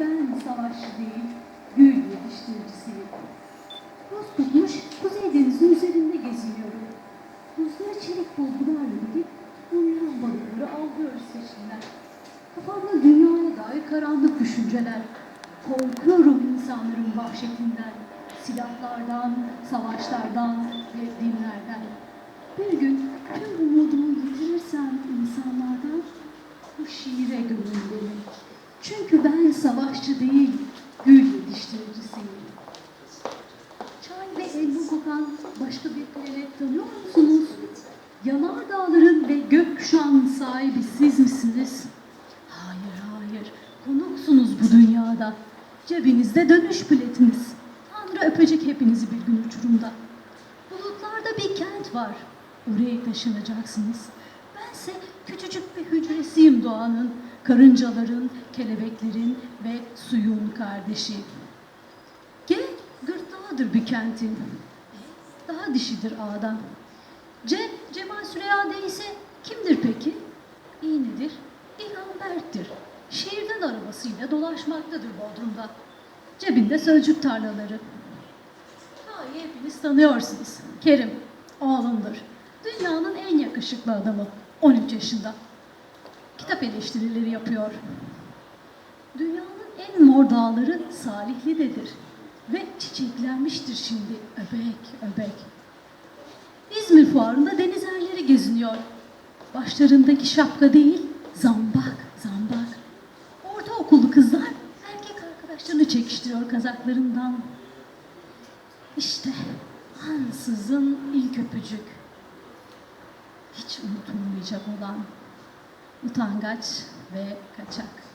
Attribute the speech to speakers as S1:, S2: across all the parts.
S1: Ben savaşçı değil, gül yetiştiricisiyim. Buz tutmuş Kuzey Denizi'nin üzerinde geziniyorum. Buzları çelik bulgularla gidip uyuyan balıkları avlıyoruz seçimler. Kafamda dünyaya dair karanlık düşünceler. Korkuyorum insanların vahşetinden, silahlardan, savaşlardan ve dinlerden. Bir gün tüm umudumu yitirirsem insanlardan bu şiire beni. Çünkü ben savaşçı değil, gül yetiştiricisiyim. Çay ve elma kokan başka bir planet tanıyor musunuz? Yanar dağların ve gökkuşağının sahibi siz misiniz? Hayır hayır, konuksunuz bu dünyada. Cebinizde dönüş biletiniz. Tanrı öpecek hepinizi bir gün uçurumda. Bulutlarda bir kent var. Oraya taşınacaksınız. Bense küçücük bir hücresiyim doğanın, karıncaların, kelebeklerin ve suyun kardeşi. G gırtlağıdır bir kentin. Daha dişidir ağdan. C Cemal Süreya değilse kimdir peki? İyi nedir? İlhambert'tir. Şehirden arabasıyla dolaşmaktadır Bodrum'da. Cebinde sözcük tarlaları. Hayır hepiniz tanıyorsunuz. Kerim, oğlumdur. Dünyanın en yakışıklı adamı. 13 yaşında. Kitap eleştirileri yapıyor. Dünyanın en mor dağları Salihli'dedir. Ve çiçeklenmiştir şimdi öbek öbek. İzmir fuarında denizerleri geziniyor. Başlarındaki şapka değil, zambak, zambak. Ortaokullu kızlar erkek arkadaşlarını çekiştiriyor kazaklarından. İşte ansızın ilk öpücük. Hiç unutulmayacak olan utangaç ve kaçak.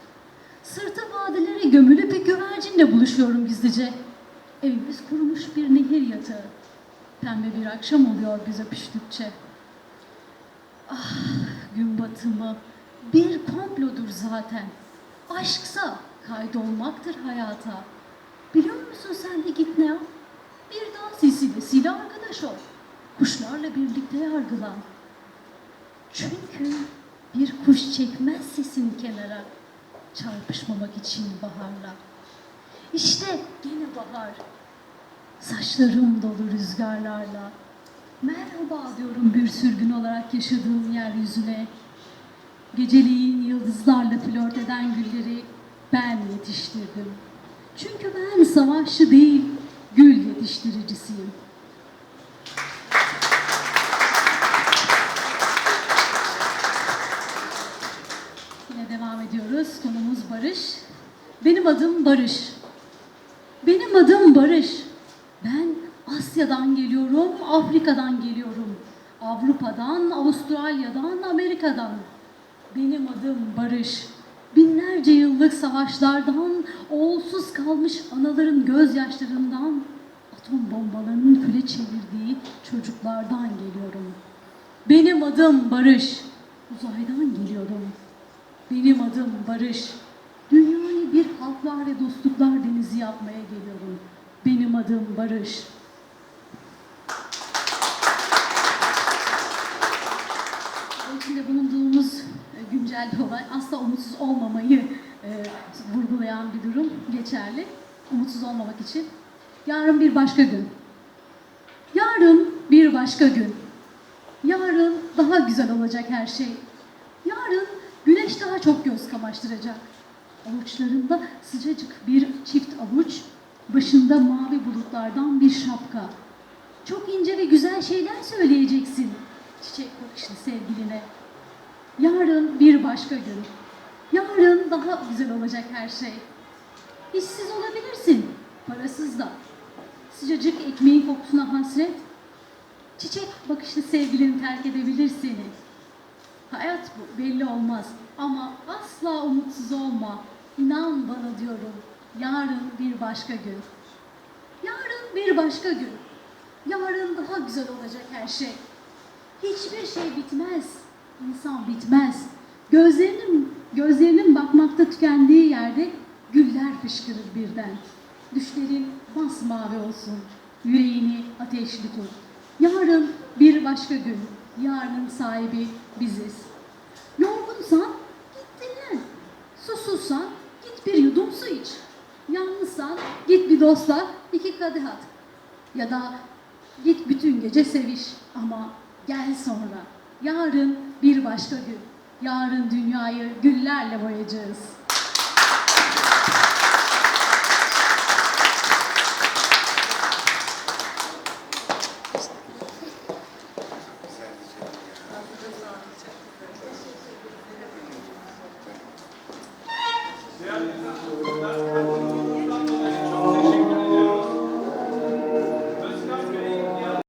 S1: Sırtı vadelere gömülü bir güvercinle buluşuyorum gizlice. Evimiz kurumuş bir nehir yatağı. Pembe bir akşam oluyor biz öpüştükçe. Ah gün batımı bir komplodur zaten. Aşksa kaydolmaktır hayata. Biliyor musun sen de git ne yap? Bir dağ silsilesiyle arkadaş ol. Kuşlarla birlikte yargılan. Çünkü bir kuş çekmez sesin kenara. Çarpışmamak için baharla. İşte yine bahar. Saçlarım dolu rüzgarlarla. Merhaba diyorum bir sürgün olarak yaşadığım yeryüzüne. Geceliğin yıldızlarla flört eden gülleri ben yetiştirdim. Çünkü ben savaşçı değil, gül yetiştiricisiyim. Konumuz Barış. Benim adım Barış. Benim adım Barış. Ben Asya'dan geliyorum, Afrika'dan geliyorum. Avrupa'dan, Avustralya'dan, Amerika'dan. Benim adım Barış. Binlerce yıllık savaşlardan, oğulsuz kalmış anaların gözyaşlarından, atom bombalarının küle çevirdiği çocuklardan geliyorum. Benim adım Barış. Uzaydan geliyorum. Benim adım Barış. Dünyayı bir halklar ve dostluklar denizi yapmaya geliyorum. Benim adım Barış. İçinde bulunduğumuz e, güncel bir olay asla umutsuz olmamayı e, vurgulayan bir durum geçerli. Umutsuz olmamak için. Yarın bir başka gün. Yarın bir başka gün. Yarın daha güzel olacak her şey. Yarın güneş daha çok göz kamaştıracak. Avuçlarında sıcacık bir çift avuç, başında mavi bulutlardan bir şapka. Çok ince ve güzel şeyler söyleyeceksin çiçek bakışlı sevgiline. Yarın bir başka gün. Yarın daha güzel olacak her şey. İşsiz olabilirsin, parasız da. Sıcacık ekmeğin kokusuna hasret, çiçek bakışlı sevgilin terk edebilir seni. Hayat bu, belli olmaz. Ama asla umutsuz olma. İnan bana diyorum. Yarın bir başka gün. Yarın bir başka gün. Yarın daha güzel olacak her şey. Hiçbir şey bitmez. İnsan bitmez. Gözlerinin, gözlerinin bakmakta tükendiği yerde güller fışkırır birden. Düşlerin masmavi olsun. Yüreğini ateşli tut. Yarın bir başka gün. Yarının sahibi biziz. Yorgunsan git dinlen. Susuzsan git bir yudum su iç. Yalnızsan git bir dostla iki kadeh at. Ya da git bütün gece seviş ama gel sonra. Yarın bir başka gün. Yarın dünyayı güllerle boyayacağız.
S2: Gracias.